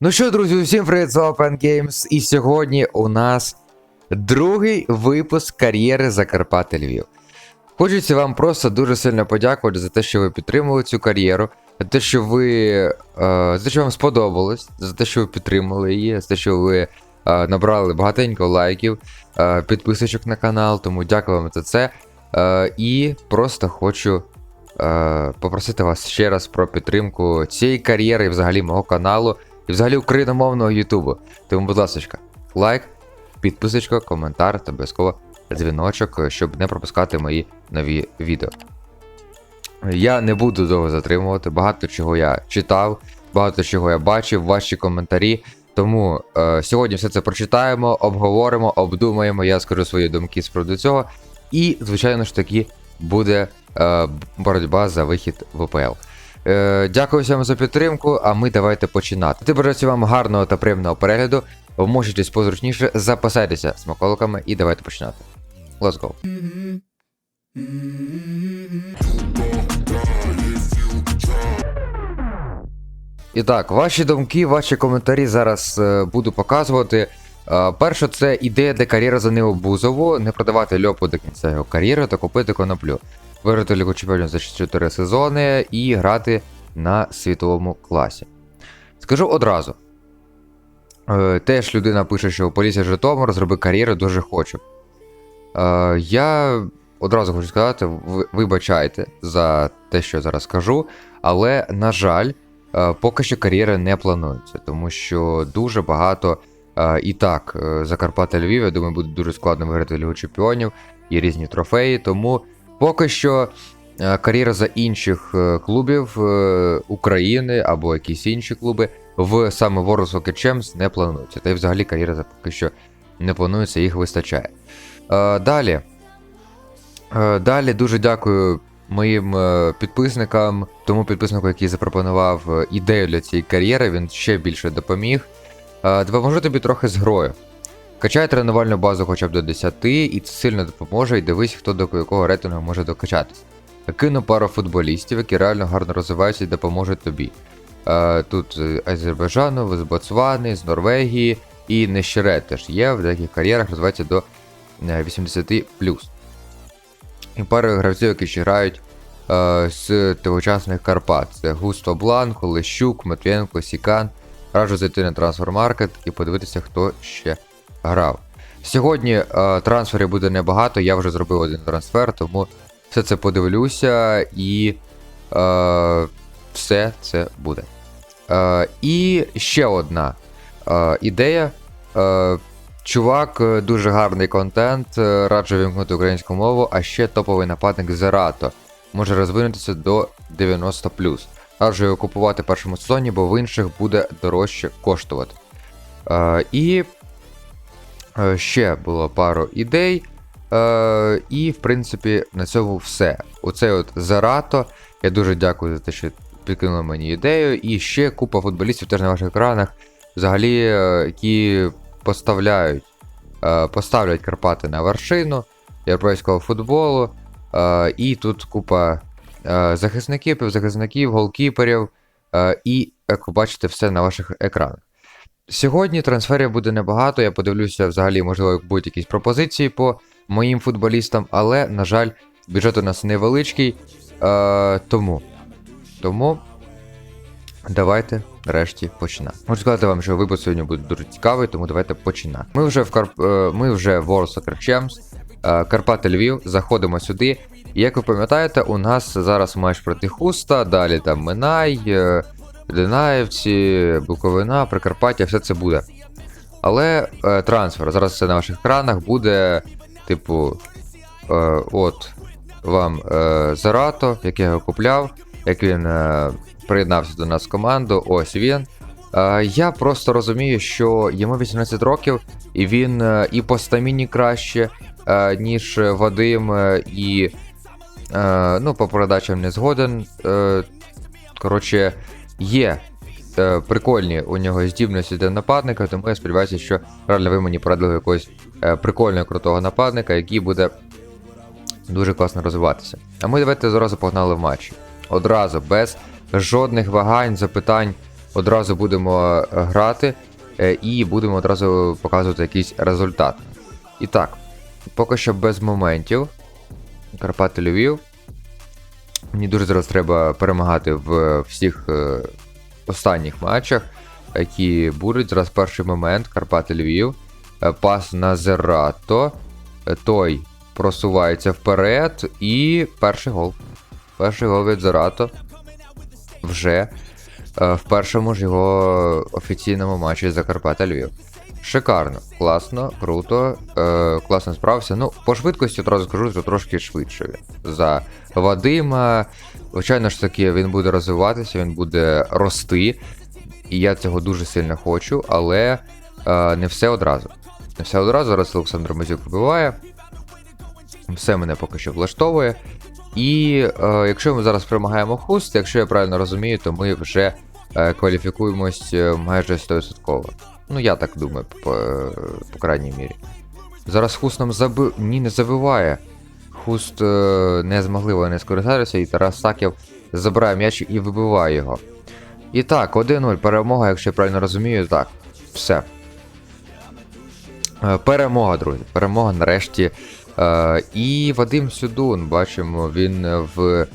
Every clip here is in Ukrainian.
Ну що, друзі, усім привіт, з Open Games, і сьогодні у нас другий випуск кар'єри Закарпати Львів. Хочеться вам просто дуже сильно подякувати за те, що ви підтримували цю кар'єру, за те, що ви е, за те, що вам сподобалось, за те, що ви підтримали її, за те, що ви е, набрали багатенько лайків, е, підписочок на канал, тому дякую вам за це. Е, і просто хочу е, попросити вас ще раз про підтримку цієї кар'єри і взагалі мого каналу і взагалі україномовного Ютубу. Тому, будь ласка, лайк, підписочка, коментар та обов'язково дзвіночок, щоб не пропускати мої нові відео. Я не буду довго затримувати, багато чого я читав, багато чого я бачив, ваші коментарі. Тому е, сьогодні все це прочитаємо, обговоримо, обдумаємо, я скажу свої думки з приводу цього. І, звичайно ж таки, буде е, боротьба за вихід в ОПЛ. Е, дякую всім за підтримку, а ми давайте починати. Ти бажаю вам гарного та приємного перегляду. Вмощитесь позручніше, запасайтеся смаколиками і давайте починати. Let's go. І так, ваші думки, ваші коментарі зараз е, буду показувати. Е, перше, це ідея де кар'єра за Ниву Бузову, не продавати льопу до кінця його кар'єри та купити коноплю. Виграти Лігу Чемпіонів за 4 сезони і грати на світовому класі. Скажу одразу. Е, теж людина пише, що Полісся Житомир зроби кар'єру дуже хочу. Е, я одразу хочу сказати, вибачайте за те, що я зараз скажу, але, на жаль, е, поки що кар'єра не планується, тому що дуже багато і так Закарпаття Львів, я думаю, буде дуже складно виграти Лігу Чемпіонів і різні трофеї. Тому поки що е, кар'єра за інших е, клубів е, України або якісь інші клуби в саме World Hockey Champs не планується. Та й взагалі кар'єра поки що не планується, їх вистачає. Далі. Далі дуже дякую моїм підписникам, тому підписнику, який запропонував ідею для цієї кар'єри, він ще більше допоміг. Допоможу тобі трохи з грою. Качай тренувальну базу хоча б до 10, і це сильно допоможе, і дивись, хто до якого рейтингу може докачатись. Кину пару футболістів, які реально гарно розвиваються і допоможуть тобі. Е, Тут з Азербайджану, з Ботсвани, з Норвегії і Нещерет теж є, в деяких кар'єрах розвивається до е, 80 і пару гравців, які ще грають е, з тогочасних Карпат. Це Густо Бланко, Лещук, Матвієнко, Сікан. Раджу зайти на трансфермаркет і подивитися, хто ще грав. Сьогодні е, трансферів буде небагато, я вже зробив один трансфер, тому все це подивлюся і е, все це буде. Е, і ще одна е, ідея. Е, Чувак, е, дуже гарний контент, е, раджу вімкнути українську мову, а ще топовий нападник Зерато. Може розвинутися до 90. Раджу його купувати в першому сезоні, бо в інших буде дорожче коштувати. Е, і ще було пару ідей. Е, і, в принципі, на цьому все. Оцей от Зерато. Я дуже дякую за те, що підкинули мені ідею. І ще купа футболістів теж на ваших екранах, взагалі, е, які поставляють, е, поставлять Карпати на вершину європейського футболу. Е, і тут купа е, захисників, півзахисників, голкіперів. Е, і, як ви бачите, все на ваших екранах. Сьогодні трансферів буде небагато. Я подивлюся, взагалі, можливо, будуть якісь пропозиції по моїм футболістам, але, на жаль, бюджет у нас невеличкий. Е, тому. Тому давайте нарешті починати. Можу сказати вам, що випуск сьогодні буде дуже цікавий, тому давайте починати. Ми вже в Карп... е, ми вже в Champs, е, Карпати Львів, заходимо сюди. І як ви пам'ятаєте, у нас зараз матч проти Хуста, далі там Минай, Динаєвці, Буковина, Прикарпаття, все це буде. Але е, трансфер, зараз це на ваших екранах буде, типу, е, от вам е, Зарато, як я його купляв, як він е, приєднався до нас в команду, ось він. Е, я просто розумію, що йому 18 років, і він е, і по стаміні краще, е, ніж Вадим, е, і е, ну, по передачам не згоден. Е, коротше, є е, прикольні у нього здібності для нападника, тому я сподіваюся, що реально ви мені порадили якогось е, прикольного крутого нападника, який буде дуже класно розвиватися. А ми давайте зразу погнали в матчі. Одразу, без жодних вагань, запитань. одразу будемо е, грати е, і будемо одразу показувати якийсь результат. І так, поки що без моментів. Карпати Львів. Мені дуже зараз треба перемагати в всіх е, останніх матчах, які будуть. Зараз перший момент Карпати Львів. Е, Пас на Зерато. Е, Той просувається вперед. І перший гол. Перший гол від Зерато. Вже е, в першому ж його офіційному матчі за Карпата Львів. Шикарно, класно, круто, е, класно справився. Ну, по швидкості одразу скажу, що трошки швидше. За Вадима. Звичайно ж таки, він буде розвиватися, він буде рости. І я цього дуже сильно хочу, але е, не все одразу. Не все одразу. Зараз Олександр Мазюк вибиває. Все мене поки що влаштовує. І е, якщо ми зараз перемагаємо хуст, якщо я правильно розумію, то ми вже е, кваліфікуємось е, майже 100%. Ну, я так думаю, по, по крайній мірі. Зараз хуст нам забив. Ні, не забиває. Хуст е, не змогли вони скористатися, і Тарас Саків забирає м'яч і вибиває його. І так, 1-0. Перемога, якщо я правильно розумію, так. Все. Е, Перемога, друзі. Перемога нарешті. Е, І Вадим Сюдун, бачимо, він в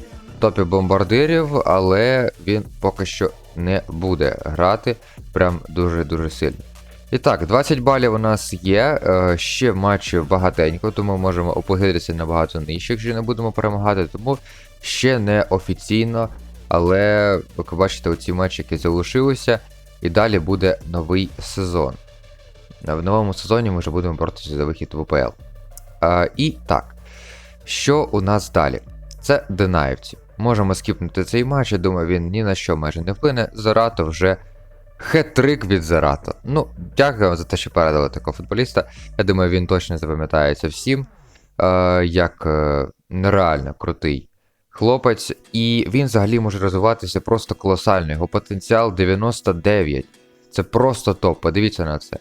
топі бомбардирів, але він поки що не буде грати прям дуже-дуже сильно. І так, 20 балів у нас є. е, Ще матчів багатенько, тому можемо опуститися набагато нижче, якщо не будемо перемагати. Тому ще не офіційно. Але, ви бачите, оці матчі, які залишилися, і далі буде новий сезон. В новому сезоні ми вже будемо боротися за вихід в УПЛ. І так, що у нас далі? Це Динаївці. Можемо скіпнути цей матч, я думаю, він ні на що майже не вплине. Зарато вже хет-трик від Зарато. Ну, дякую вам за те, що передали такого футболіста. Я думаю, він точно запам'ятається всім. Е, як е, нереально крутий хлопець. І він взагалі може розвиватися просто колосально. Його потенціал 99. Це просто топ. Подивіться на це.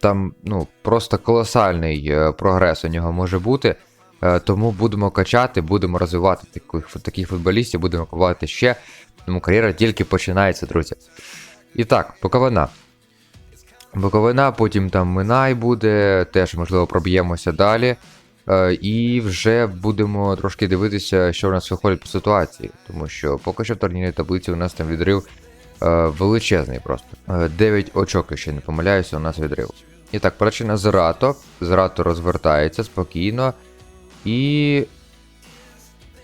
Там ну, просто колосальний е, прогрес у нього може бути. Е, тому будемо качати, будемо розвивати таких, таких футболістів, будемо купувати ще. Тому кар'єра тільки починається, друзі. І так, Буковина. Буковина, потім там Минай буде, теж, можливо, проб'ємося далі. Е, і вже будемо трошки дивитися, що у нас виходить по ситуації. Тому що поки що в турнірній таблиці у нас там відрив е, величезний просто. Е, 9 очок, якщо не помиляюся, у нас відрив. І так, причина Зерато. Зерато розвертається спокійно і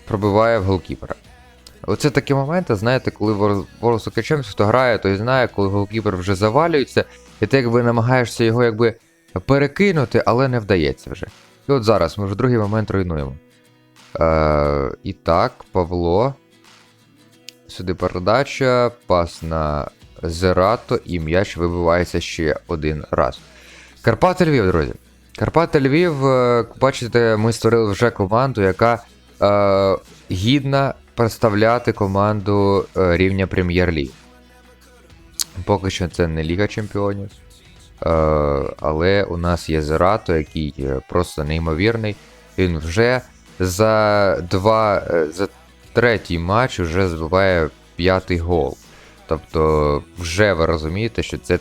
пробиває в голкіпера. Оце такі моменти, знаєте, коли Ворос Сукачем хто грає, той знає, коли голкіпер вже завалюється, і ти якби намагаєшся його якби перекинути, але не вдається вже. І от зараз ми вже другий момент руйнуємо. Е, І так, Павло. Сюди передача, пас на Зерато, і м'яч вибивається ще один раз. Карпати Львів, друзі. Карпати Львів, е, бачите, ми створили вже команду, яка е, гідна представляти команду е, рівня Прем'єр-ліг. Поки що це не Ліга Чемпіонів. Е, але у нас є Зерато, який просто неймовірний. Він вже за два, е, за третій матч вже забиває п'ятий гол. Тобто, вже ви розумієте, що це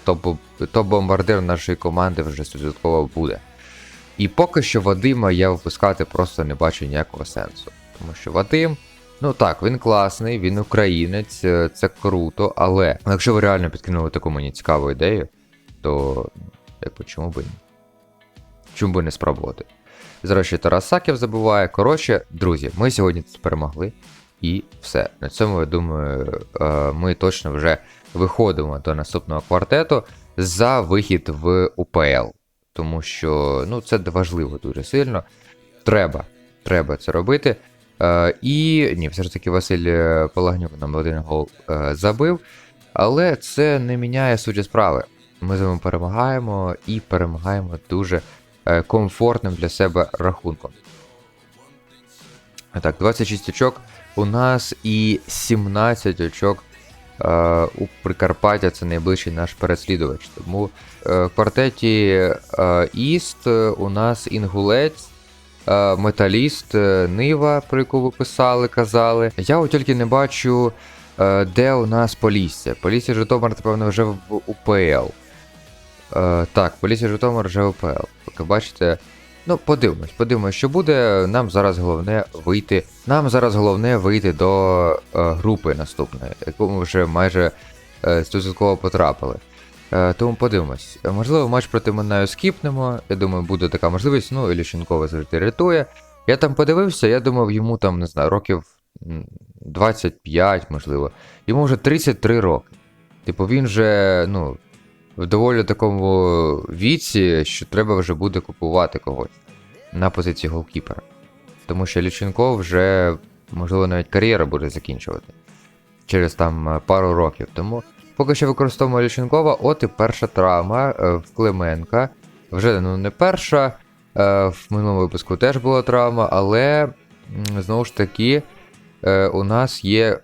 топ-бомбардир нашої команди вже 100% буде. І поки що Вадима я випускати просто не бачу ніякого сенсу. Тому що Вадим, ну так, він класний, він українець, е, це круто, але якщо ви реально підкинули таку мені цікаву ідею, то якби чому би ні? Чому би не спробувати? Зараз ще Тарас забуває. Коротше, друзі, ми сьогодні перемогли. І все. На цьому, я думаю, е, ми точно вже виходимо до наступного квартету за вихід в УПЛ. Тому що ну, це важливо дуже сильно. Треба треба це робити. Е, І ні, все ж таки Василь е, Палагнюк нам один гол е, забив. Але це не міняє суті справи. Ми з вами перемагаємо і перемагаємо дуже е, комфортним для себе рахунком. Так, 26 очок у нас і 17 очок у Прикарпаття це найближчий наш переслідувач. Тому е, в квартеті е, Іст у нас інгулець, е, металіст, е, Нива, про яку ви писали, казали. Я от тільки не бачу Е, де у нас Полісся? Полісся Житомир, напевно, вже в УПЛ. Е, так, Полісся Житомир вже в УПЛ. Поки бачите. Ну, подивимось, подивимось, що буде. Нам зараз головне вийти. Нам зараз головне вийти до е, групи наступної, яку ми вже майже е, стовідсотково потрапили. Е, тому подивимось. Можливо, матч проти Минаю скіпнемо. Я думаю, буде така можливість. Ну, Ілющенкова завжди рятує. Я там подивився, я думав, йому там, не знаю, років 25, можливо. Йому вже 33 роки. Типу, він же, ну, в доволі такому віці, що треба вже буде купувати когось на позиції голкіпера. Тому що Ліченко вже, можливо, навіть кар'єра буде закінчувати через там е, пару років. Тому поки що використовуємо Ліченкова, от і перша травма е, в Клименка. Вже ну, не перша. е, В минулому випуску теж була травма, але знову ж таки у нас є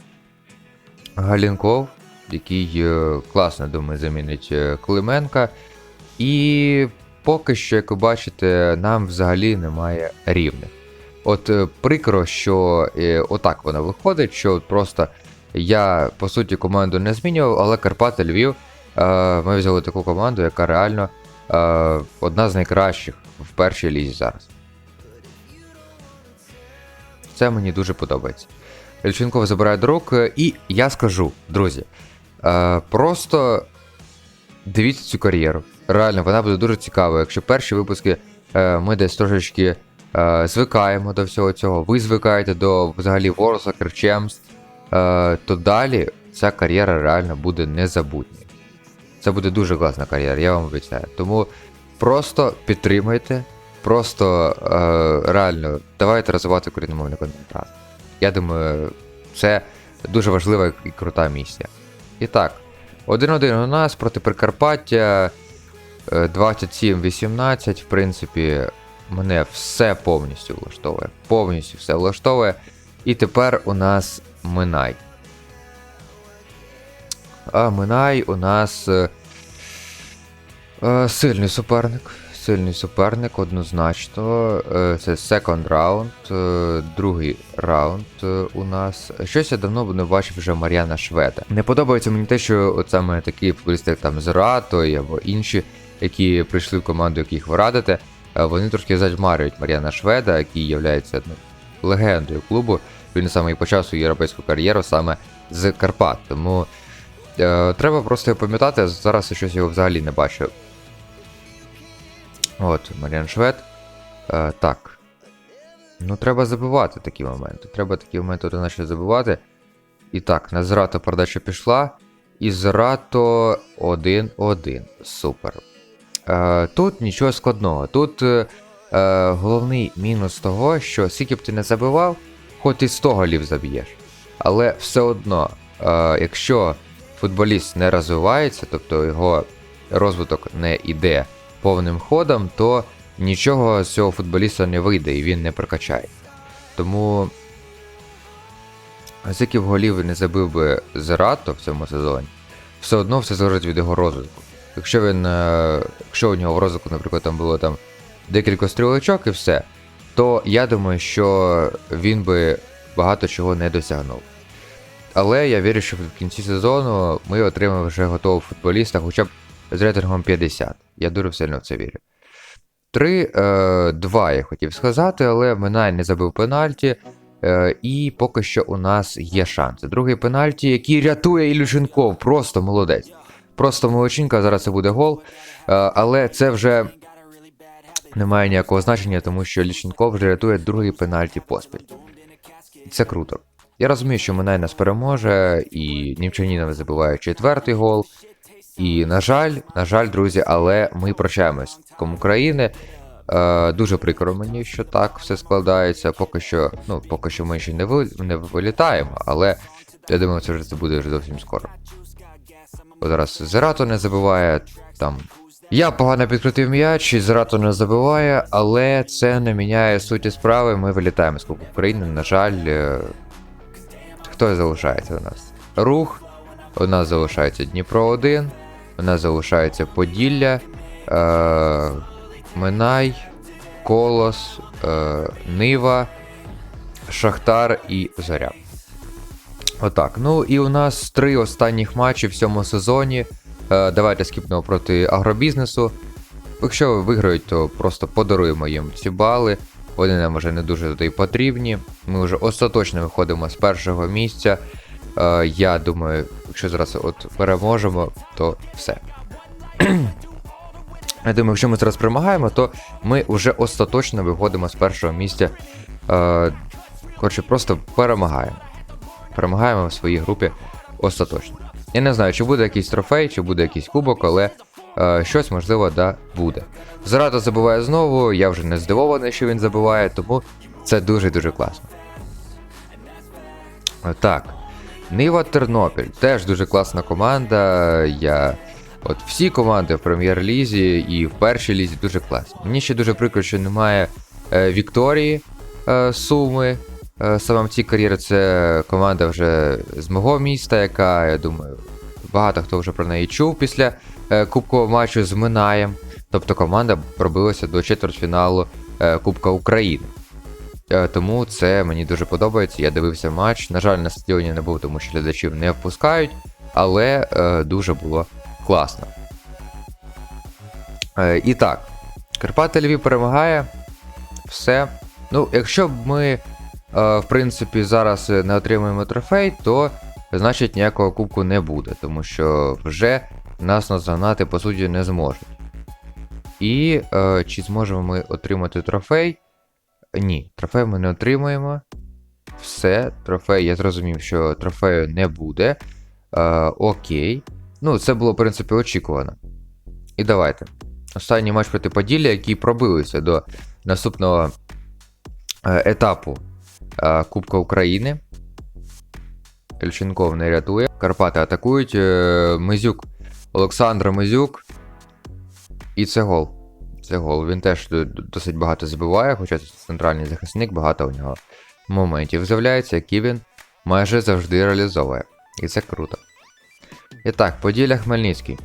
Галінков, який е, класно, думаю, замінить е, Клименка. І поки що, як ви бачите, нам взагалі немає рівних. От е, прикро, що отак вона виходить, що просто я по суті команду не змінював, але Карпати Львів ми взяли таку команду, яка реально одна з найкращих в першій лізі зараз. Це мені дуже подобається. Ільченков забирає до рук, е, і я скажу, друзі, просто дивіться цю кар'єру. Реально, вона буде дуже цікавою. Якщо перші випуски е, ми десь трошечки е, звикаємо до всього цього, ви звикаєте до взагалі of е, то далі ця кар'єра реально буде незабутньою. Це буде дуже класна кар'єра, я вам обіцяю. Тому просто підтримайте, просто е, реально давайте розвивати україномовний контент. Я думаю, це дуже важлива і крута місія. І так, 1-1 у нас проти Прикарпаття. е, 27-18, в принципі, мене все повністю влаштовує. Повністю все влаштовує. І тепер у нас Минай. А Минай у нас е, е, сильний суперник. Сильний суперник, однозначно. Е, Це second раунд, другий раунд е, у нас. Щось я давно не бачив вже Мар'яна Шведа. Не подобається мені те, що от саме такі футболісти, як там Зерато або інші, які прийшли в команду, яких ви радите, вони трошки зажмарюють Мар'яна Шведа, який є ну, легендою клубу. Він саме і почав свою європейську кар'єру саме з Карпат. Тому е, треба просто пам'ятати, зараз я щось його взагалі не бачу. От, Маріан Швед. Е, так. Ну, треба забивати такі моменти. Треба такі моменти одначе забивати. І так, на Зрато передача пішла. І Зрато 1-1. Супер. Е, тут нічого складного. Тут е, е, головний мінус того, що скільки б ти не забивав, хоч і 100 голів заб'єш. Але все одно, е, якщо футболіст не розвивається, тобто його розвиток не йде повним ходом, то нічого з цього футболіста не вийде і він не прокачає. Тому скільки б голів не забив би Зерато в цьому сезоні, все одно все залежить від його розвитку. Якщо він, е, якщо у нього в розвитку, наприклад, там було там декілька стрілочок і все, то я думаю, що він би багато чого не досягнув. Але я вірю, що в кінці сезону ми отримаємо вже готового футболіста, хоча б з рейтингом 50. Я дуже сильно в це вірю. 3-2 я хотів сказати, але Минай не забив пенальті. Е, і поки що у нас є шанси. Другий пенальті, який рятує Ілюшенков. Просто молодець. Просто молодчинка, зараз це буде гол. Е, але це вже не має ніякого значення, тому що Ліченков вже рятує другий пенальті поспіль. Це круто. Я розумію, що Минай нас переможе, і Німчанінов забиває четвертий гол. І, на жаль, на жаль, друзі, але ми прощаємось з Ком України. Е, дуже прикро мені, що так все складається. Поки що, ну, поки що ми ще не, ви, не вилітаємо, але я думаю, це вже це буде вже зовсім скоро. Бо зараз Зерато не забиває там. Я погано підкрутив м'яч, і Зерато не забиває, але це не міняє суті справи. Ми вилітаємо з Кубку України. На жаль, е, хто залишається у нас? Рух. У нас залишається Дніпро 1, у нас залишається Поділля, е, Минай, Колос, е, Нива, Шахтар і Зоря. Отак. Ну і у нас три останніх матчі в цьому сезоні. Е, давайте скіпнемо проти агробізнесу. Якщо виграють, то просто подаруємо їм ці бали. Вони нам вже не дуже туди потрібні. Ми вже остаточно виходимо з першого місця. Е, я думаю, якщо зараз от переможемо, то все. Я думаю, якщо ми зараз перемагаємо, то ми вже остаточно виходимо з першого місця. Е, коротше, просто перемагаємо. Перемагаємо в своїй групі остаточно. Я не знаю, чи буде якийсь трофей, чи буде якийсь кубок, але е, щось можливо да буде. Зрада забиває знову, я вже не здивований, що він забиває, тому це дуже-дуже класно. Е, Так. Нива Тернопіль теж дуже класна команда. Я. От всі команди в прем'єр-лізі і в першій лізі дуже класні. Мені ще дуже прикро, що немає е, Вікторії е, Суми. Е, саме в цій кар'єрі це команда вже з мого міста, яка, я думаю, багато хто вже про неї чув після е, кубкового матчу з Минаєм. Тобто команда пробилася до четвертьфіналу е, Кубка України. Е, Тому це мені дуже подобається. Я дивився матч. На жаль, на стадіоні не був, тому що глядачів не впускають, але е, дуже було класно. Е, і так, Карпати Львів перемагає. Все. Ну, якщо б ми, в принципі, зараз не отримаємо трофей, то значить ніякого кубку не буде, тому що вже нас наздогнати, по суті, не зможуть. І чи зможемо ми отримати трофей? Ні, трофей ми не отримаємо. Все, трофей, я зрозумів, що трофею не буде. Е, окей. Ну, це було, в принципі, очікувано. І давайте. Останній матч проти Поділля, які пробилися до наступного е, етапу е, Кубка України. Ельченков не рятує. Карпати атакують. Е, Мизюк. Олександр Мизюк. І це гол. Це гол. Він теж досить багато забиває, хоча це центральний захисник, багато у нього моментів з'являється, які він майже завжди реалізовує. І це круто. І так, Поділля Хмельницький.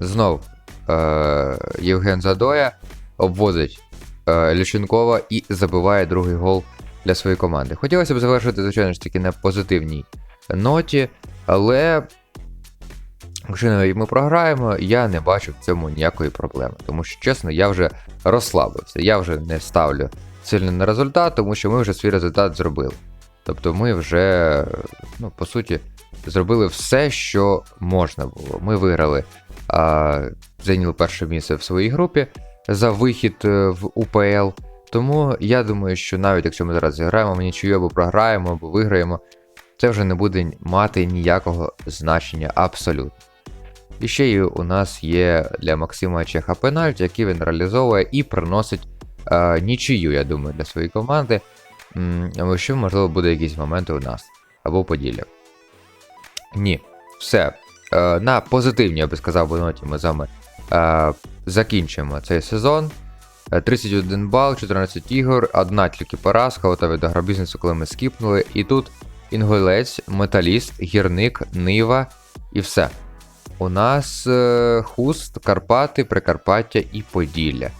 Знов е- Євген Задоя обвозить е- Ліченкова і забиває другий гол для своєї команди. Хотілося б завершити, звичайно ж таки, на позитивній ноті, але якщо навіть ми програємо, я не бачу в цьому ніякої проблеми. Тому що, чесно, я вже розслабився. Я вже не ставлю сильно на результат, тому що ми вже свій результат зробили. Тобто ми вже, ну, по суті, зробили все, що можна було. Ми виграли, а, зайняли перше місце в своїй групі за вихід е, в УПЛ. Тому я думаю, що навіть якщо ми зараз зіграємо, ми нічию або програємо, або виграємо, це вже не буде мати ніякого значення абсолютно. І ще й у нас є для Максима Чеха пенальті, який він реалізовує і приносить е, нічию, я думаю, для своєї команди. М, що, можливо, буде якісь моменти у нас або Поділля. Ні, все. Е, на позитивній, я би сказав, ноті ми з вами е, закінчимо цей сезон. Е, 31 бал, 14 ігор, одна тільки поразка, ота від агробізнесу, коли ми скіпнули. І тут інгулець, металіст, гірник, нива і все. У нас е, хуст, Карпати, Прикарпаття і Поділля.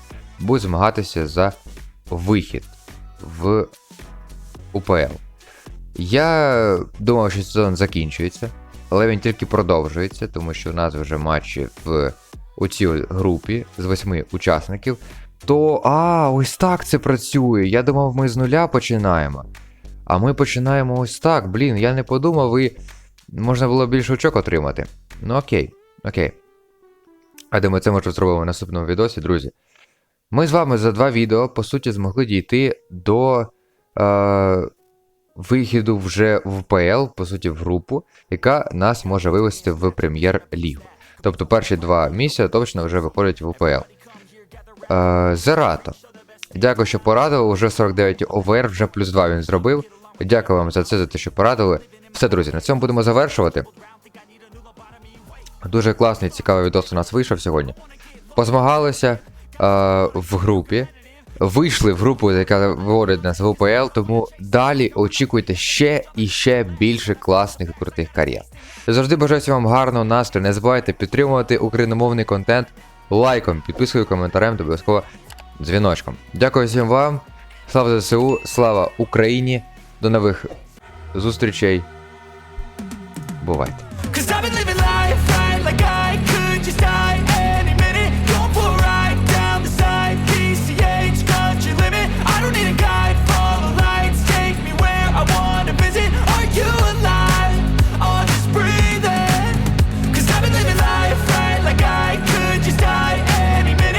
Будуть змагатися за вихід в УПЛ. Я думав, що сезон закінчується, але він тільки продовжується, тому що у нас вже матчі в у цій групі з восьми учасників. То, а, ось так це працює. Я думав, ми з нуля починаємо. А ми починаємо ось так. Блін, я не подумав, і можна було більше очок отримати. Ну окей, окей. А це ми вже зробимо в наступному відосі, друзі. Ми з вами за два відео, по суті, змогли дійти до е, вихіду вже в ПЛ, по суті, в групу, яка нас може вивести в прем'єр-лігу. Тобто перші два місця точно вже виходять в УПЛ. Е, Зерато. Дякую, що порадили. Уже 49 ОВР, вже плюс 2 він зробив. Дякую вам за це, за те, що порадили. Все, друзі, на цьому будемо завершувати. Дуже класний, цікавий відос у нас вийшов сьогодні. Позмагалися е, в групі. Вийшли в групу, яка виводить нас в УПЛ, тому далі очікуйте ще і ще більше класних крутих кар'єр. Завжди бажаю вам гарного настрою. Не забувайте підтримувати україномовний контент лайком, підпискою, коментарем та обов'язково дзвіночком. Дякую всім вам. Слава ЗСУ, слава Україні. До нових зустрічей. Бувайте.